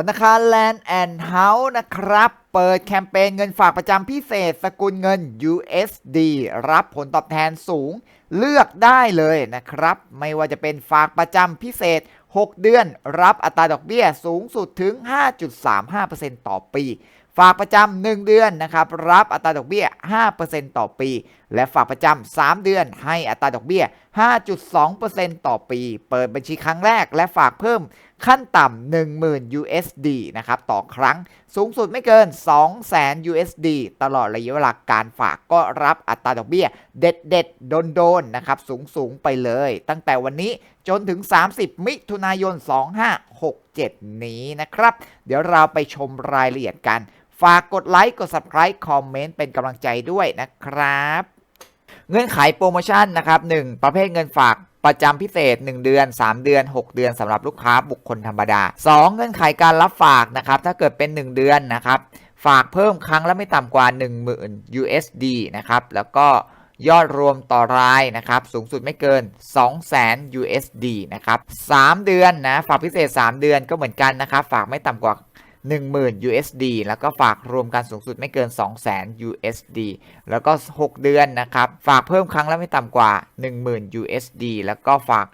ธนาคาร Land and House นะครับ เปิดแคมเปญเงินฝากประจำพิเศษ สกุลเงิน USD รับผลตอบแทนสูง เลือกได้เลยนะครับ ไม่ว่าจะเป็นฝากประจำพิเศษ 6 เดือน รับอัตราดอกเบี้ยสูงสุดถึง 5.35%ต่อปี ฝากประจำ1เดือนนะครับ รับอัตราดอกเบี้ย 5%ต่อปี และฝากประจำ3เดือนให้อัตราดอกเบี้ย 5.2%ต่อปี เปิดบัญชีครั้งแรกและฝากเพิ่ม ขั้นต่ำ10,000 USD นะครับต่อครั้งสูงสุดไม่เกิน 200,000 USD ตลอดระยะเวลาการฝากก็รับอัตราดอกเบี้ย เด็ดเด็ดโดนโดนๆนะครับสูงสูงไปเลย ตั้งแต่วันนี้จนถึง 30 มิถุนายน 2567 นี้นะครับ เดี๋ยวเราไปชมรายละเอียดกัน ฝากกดไลค์กด Subscribe คอมเมนต์เป็นกำลังใจด้วยนะครับ เงื่อนไขโปรโมชั่นนะครับ 1. ประเภทเงินฝาก ประจำพิเศษ 1 เดือน 3 เดือน 6 เดือนสำหรับลูกค้าบุคคลธรรมดา 2. เงื่อนไขการรับฝากนะครับถ้าเกิดเป็น 1 เดือนนะครับฝากเพิ่มครั้งละไม่ต่ำกว่า 10,000 USD นะครับแล้วก็ยอดรวมต่อรายนะครับสูงสุดไม่เกิน 200,000 USD นะครับ 3 เดือนนะฝากพิเศษ 3 เดือนก็เหมือนกันนะครับ ฝากไม่ต่ำกว่า 10,000 USD แล้วก็ฝากรวมกันสูงสุดไม่เกิน 200,000 USD แล้วก็ 6 เดือนนะครับ ฝากเพิ่มครั้งละไม่ต่ำกว่า 10,000 USD แล้วก็ฝาก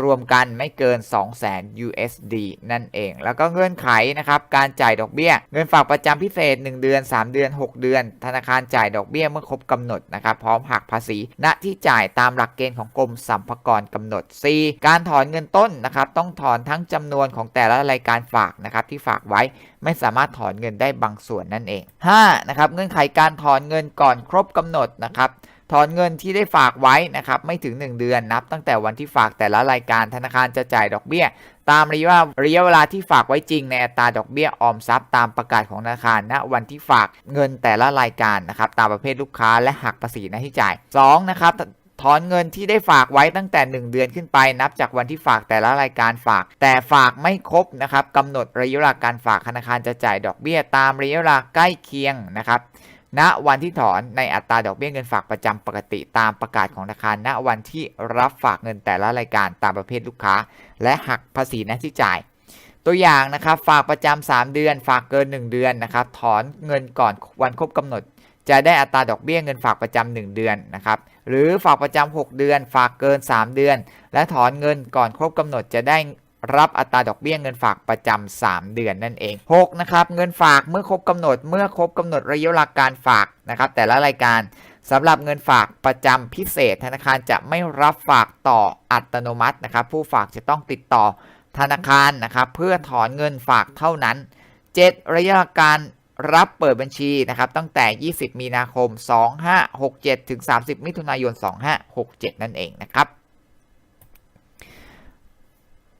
รวมกันไม่เกิน 200,000 USD นั่นเอง แล้วก็เงื่อนไขนะครับการจ่ายดอกเบี้ย เงินฝากประจำพิเศษ 1 เดือน 3 เดือน 6 เดือน ธนาคารจ่ายดอกเบี้ยเมื่อครบกำหนดนะครับพร้อมหักภาษี ณที่จ่ายตามหลักเกณฑ์ของกรมสรรพากรกำหนด C การถอนเงินต้นนะครับต้องถอนทั้งจำนวนของแต่ละรายการฝากนะครับที่ฝากไว้ไม่สามารถถอนเงินได้บางส่วนนั่นเอง 5. นะครับเงื่อนไขการถอนเงินก่อนครบกำหนดนะครับ ถอนเงินที่ได้ฝากไว้นะครับไม่ถึง 1 เดือนนับ ตั้งแต่วันที่ฝากแต่ละรายการธนาคารจะจ่ายดอกเบี้ย ตามระยะระยะเวลาที่ฝากไว้จริงในอัตราดอกเบี้ยออมทรัพย์ตามประกาศของธนาคารณวันที่ฝากเงินแต่ละรายการนะครับตามประเภทลูกค้าและหักภาษีหน้าที่จ่าย 2. นะครับถอนเงินที่ได้ฝากไว้ตั้งแต่ 1 เดือนขึ้นไป นับจากวันที่ฝากแต่ละรายการฝาก แต่ฝากไม่ครบนะครับกำหนดระยะเวลาการฝากธนาคารจะจ่ายดอกเบี้ยตามระยะเวลาใกล้เคียงนะครับ ณวันที่ถอนในอัตราดอกเบี้ยเงินฝากประจำปกติตามประกาศของธนาคาร ณวันที่รับฝากเงินแต่ละรายการตามประเภทลูกค้า และหักภาษีหน้าที่จ่าย ตัวอย่างนะครับฝากประจำ3เดือน ฝากเกิน 1 เดือนนะครับถอนเงินก่อนวันครบกำหนด จะได้อัตราดอกเบี้ยเงินฝากประจำ1เดือนนะครับหรือฝากประจำ6เดือน ฝากเกิน 3 เดือน และถอนเงินก่อนครบกำหนดจะได้ รับอัตราดอกเบี้ยเงินฝากประจำ3เดือนนั่นเอง 6 นะครับ เงินฝากเมื่อครบกำหนดเมื่อครบกำหนดระยะเวลาการฝากนะครับ แต่ละรายการสำหรับเงินฝากประจำพิเศษ ธนาคารจะไม่รับฝากต่ออัตโนมัตินะครับ ผู้ฝากจะต้องติดต่อธนาคารนะครับ เพื่อถอนเงินฝากเท่านั้น 7 ระยะการรับเปิดบัญชีนะครับ ตั้งแต่ 20 มีนาคม 2567 ถึง 30 มิถุนายน 2567 นั่นเองนะครับ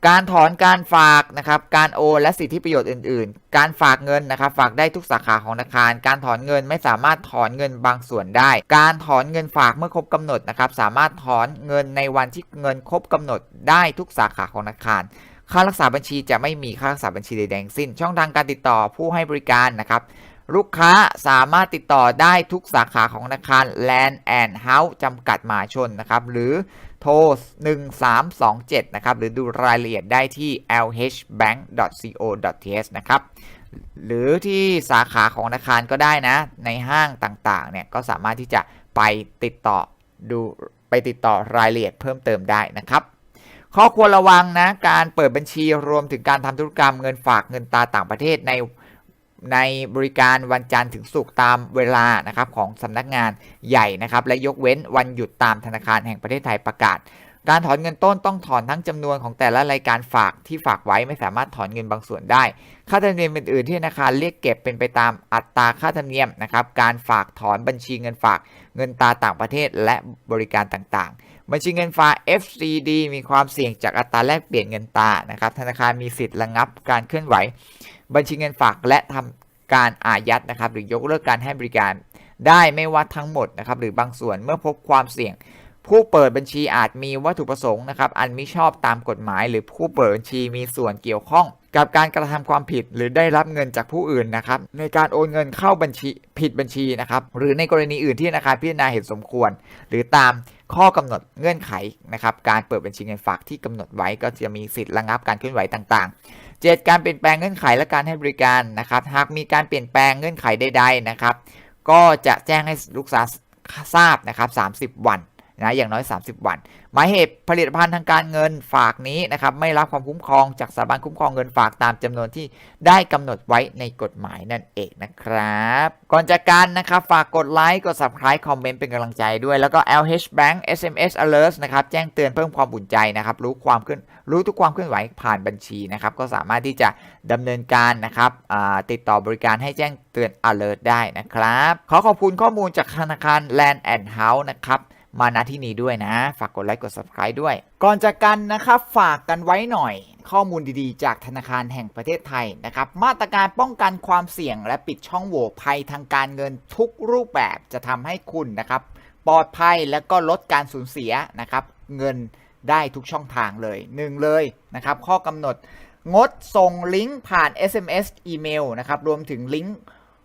การถอนการฝากนะครับการโอนและสิทธิประโยชน์อื่น ๆ การฝากเงินนะครับฝากได้ทุกสาขาของธนาคาร การถอนเงินไม่สามารถถอนเงินบางส่วนได้ การถอนเงินฝากเมื่อครบกำหนดนะครับสามารถถอนเงินในวันที่เงินครบกำหนดได้ทุกสาขาของธนาคาร ค่ารักษาบัญชีจะไม่มีค่ารักษาบัญชีใดๆทั้งสิ้น ช่องทางการติดต่อผู้ให้บริการนะครับ ลูกค้าสามารถติดต่อได้ทุกสาขาของธนาคาร Land and House จำกัดมหาชนนะครับหรือโทร 1327 นะครับ หรือดูรายละเอียดได้ที่ lhbank.co.th นะครับ หรือที่สาขาของธนาคารก็ได้นะ ในห้างต่างๆ เนี่ย ก็สามารถที่จะไปติดต่อดูไปติดต่อรายละเอียดเพิ่มเติมได้นะครับ ข้อควรระวังนะ การเปิดบัญชีรวมถึงการทำธุรกรรมเงินฝากเงินตราต่างประเทศใน ในบริการวันจันทร์ถึงศุกร์ตามเวลานะครับของสำนักงานใหญ่นะครับ และยกเว้นวันหยุดตามธนาคารแห่งประเทศไทยประกาศ การถอนเงินต้นต้องถอนทั้งจำนวนของแต่ละรายการฝากที่ฝากไว้ไม่สามารถถอนเงินบางส่วนได้ ค่าธรรมเนียมอื่นๆที่ธนาคารเรียกเก็บเป็นไปตามอัตราค่าธรรมเนียมนะครับ การฝากถอนบัญชีเงินฝาก เงินตราต่างประเทศและบริการต่างๆ บัญชีเงินฝาก FCD มีความเสี่ยงจากอัตราแลกเปลี่ยนเงินตรานะครับธนาคารมีสิทธิ์ระงับการเคลื่อนไหว บัญชีเงินฝากและทำการอายัดนะครับหรือยกเลิกการให้บริการได้ไม่ว่าทั้งหมดนะครับหรือบางส่วนเมื่อพบความเสี่ยง ผู้เปิดบัญชีอาจมีวัตถุประสงค์นะครับอันมิชอบตามกฎหมาย หรือผู้เปิดบัญชีมีส่วนเกี่ยวข้อง กับการกระทำความผิดหรือได้รับเงินจากผู้อื่นนะครับในการโอนเงินเข้าบัญชีผิดบัญชีนะครับหรือในกรณีอื่นที่ธนาคารพิจารณาเห็นสมควร หรือตามข้อกำหนดเงื่อนไขนะครับการเปิดบัญชีเงินฝากที่กำหนดไว้ก็จะมีสิทธิ์ระงับการเคลื่อนไหวต่างๆเจ็ดการเปลี่ยนแปลงเงื่อนไขและการให้บริการนะครับหากมีการเปลี่ยนแปลงเงื่อนไขใดๆนะครับก็จะแจ้งให้ลูกค้าทราบนะครับ30 วัน นะอย่างน้อย 30 วัน หมายเหตุผลิตภัณฑ์ทางการเงินฝากนี้นะครับไม่รับความคุ้มครองจากสถาบันคุ้มครองเงินฝากตามจำนวนที่ได้กำหนดไว้ในกฎหมายนั่นเองนะครับ ก่อนจากกันนะครับฝากกดไลค์กด subscribe คอมเมนต์เป็นกำลังใจด้วยแล้วก็ LH Bank SMS Alert นะครับแจ้งเตือนเพิ่มความอุ่นใจนะครับรู้ความเคลื่อนรู้ทุกความเคลื่อนไหวผ่านบัญชีนะครับก็สามารถที่จะดำเนินการนะครับติดต่อบริการให้แจ้งเตือน alert ได้นะครับ ขอขอบคุณข้อมูลจากธนาคาร Land and House นะครับ มาณที่นี้ด้วยนะ ฝากกดไลค์กด subscribe ด้วย ก่อนจากกันนะครับฝากกันไว้หน่อย ข้อมูลดีๆ จากธนาคารแห่งประเทศไทยนะครับ มาตรการป้องกันความเสี่ยง และปิดช่องโหว่ภัยทางการเงินทุกรูปแบบจะทำให้คุณนะครับปลอดภัยและก็ลดการสูญเสียนะครับ เงินได้ทุกช่องทางเลยหนึ่งเลยนะครับ ข้อกำหนดงดส่งลิงก์ผ่าน SMS อีเมลนะครับ รวมถึงลิงก์